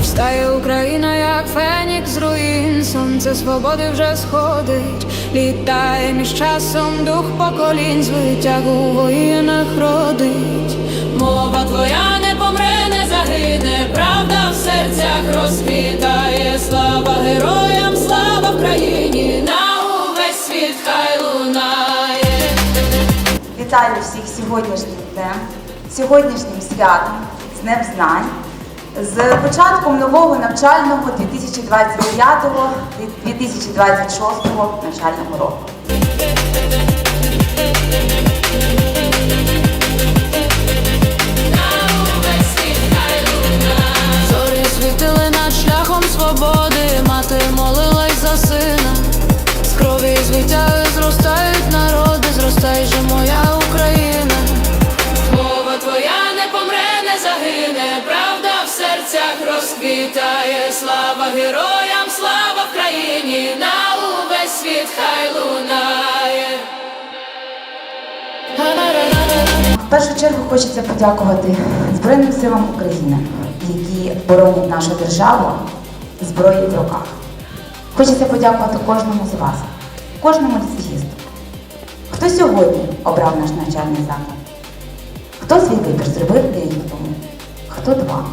Встає Україна, як фенікс з руїн, сонце свободи вже сходить, Літає між часом дух поколінь, звитягу у воїнах родить. Мова твоя не помре, не загине, правда в серцях розквітає. Слава героям, слава Україні, на увесь світ хай лунає. Вітаю всіх сьогоднішнім днем, сьогоднішнім святом, з Днем Знань, з початком нового навчального 2025-2026 навчального року. Серцях розквітає. Слава героям, слава Україні, на увесь світ хай лунає. В першу чергу хочеться подякувати Збройним силам України, які боронять нашу державу зброєю в руках. Хочеться подякувати кожному з вас, кожному ліцеїсту. Хто сьогодні обрав наш навчальний заклад? Хто свій вибір зробив рік тому? Хто два,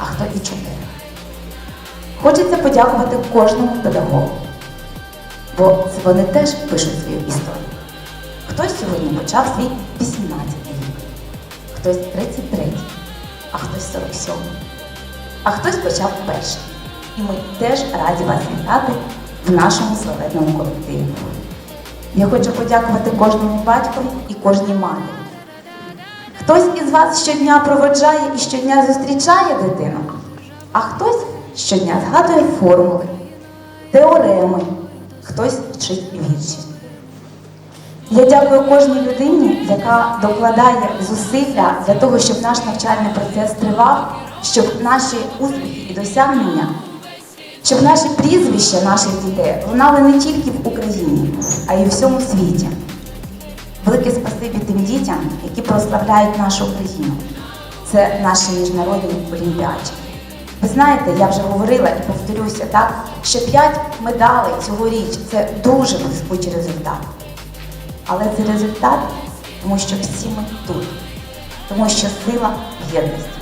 а хто і чотири. Хочеться подякувати кожному педагогу, бо це вони теж пишуть свою історію. Хтось сьогодні почав свій 18 рік, хтось 33, а хтось 47, а хтось почав перший. І ми теж раді вас вітати в нашому славетному колективі. Я хочу подякувати кожному батькові і кожній матері. Хтось із вас щодня проводжає і щодня зустрічає дитину, а хтось щодня згадує формули, теореми, хтось вчить вірші. Я дякую кожній людині, яка докладає зусилля для того, щоб наш навчальний процес тривав, щоб наші успіхи і досягнення, щоб наші прізвища наших дітей лунали не тільки в Україні, а й у всьому світі. Велике спасибі тим дітям, які прославляють нашу Україну. Це наші міжнародні олімпіаді. Ви знаєте, я вже говорила і повторюся, так, що 5 медалей цьогоріч це дуже блискучий результат. Але це результат, тому що всі ми тут, тому що сила в єдності.